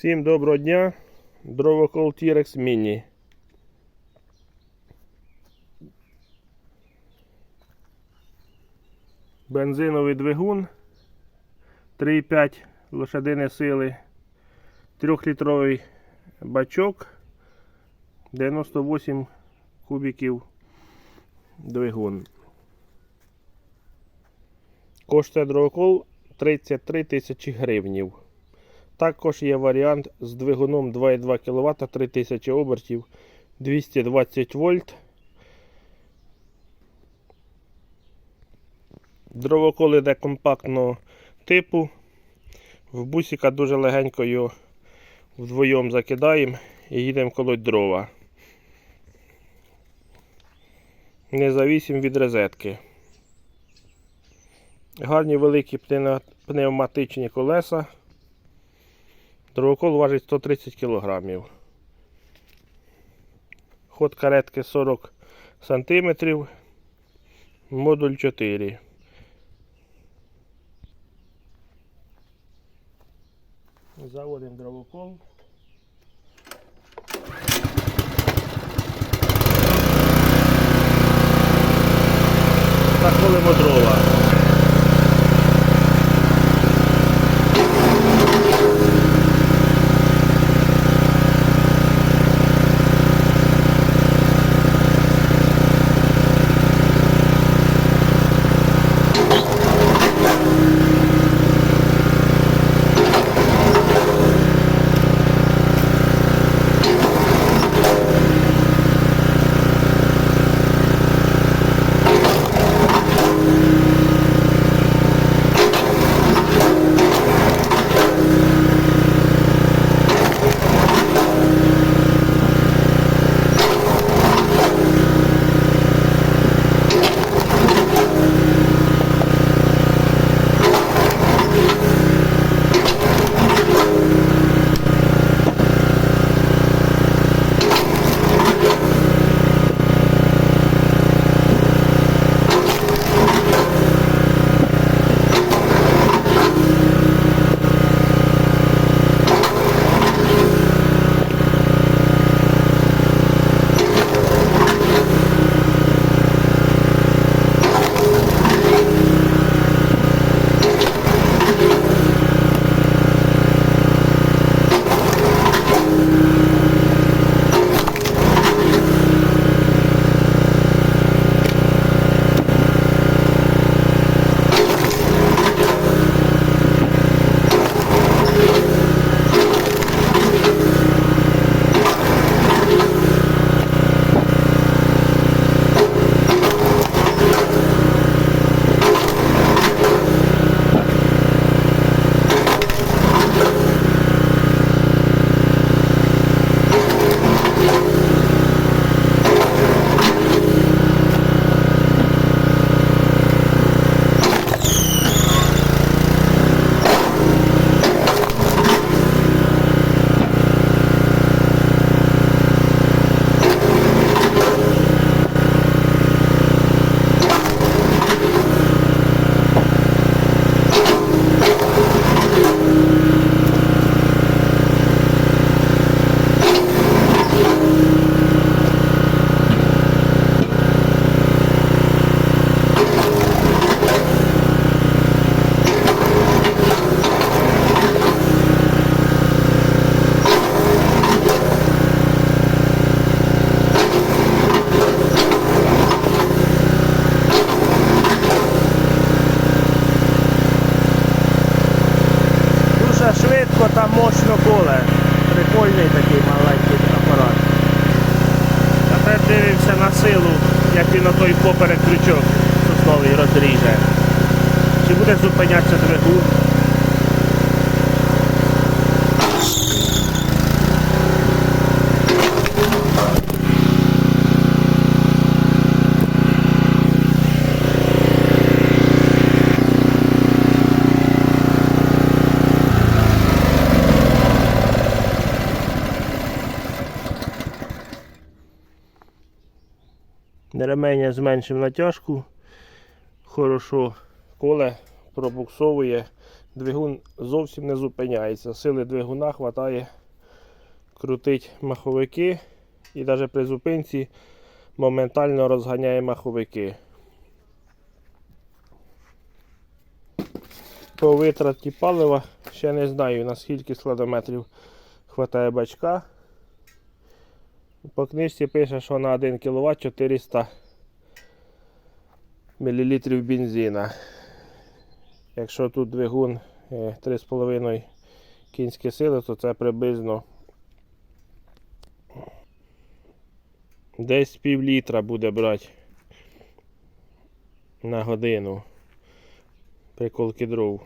Всім доброго дня. Дровокол T-Rex Mini. Бензиновий двигун 3,5 лошадини сили, 3-літровий бачок, 98 кубиків двигун. Коштує дровокол 33 тисячі гривнів. Також є варіант з двигуном 2,2 кВт 3000 обертів 220 вольт. Дровокол іде компактного типу. В бусика дуже легенько його вдвоєм закидаємо і їдемо колоть дрова. Независим від розетки. Гарні великі пневматичні колеса. Дровокол важить 130 кг. Ход каретки 40 см. Модуль 4. Заводимо дровокол. Заколимо дрова. Швидко та мощно коле. Прикольний такий маленький апарат. Тепер дивимося на силу, як він на той поперек крючок сосновий розріже. Чи буде зупинятися двигун? Ременя зменшив натяжку. Хорошо коле пробуксовує. Двигун зовсім не зупиняється. Сили двигуна хватає крутить маховики і навіть при зупинці моментально розганяє маховики. По витраті палива ще не знаю наскільки складометрів хватає бачка. По книжці пише, що на 1 кВт 400 мл бензина. Якщо тут двигун е, 3,5 кінські сили, то це приблизно десь пів літра буде брати на годину приколки дров.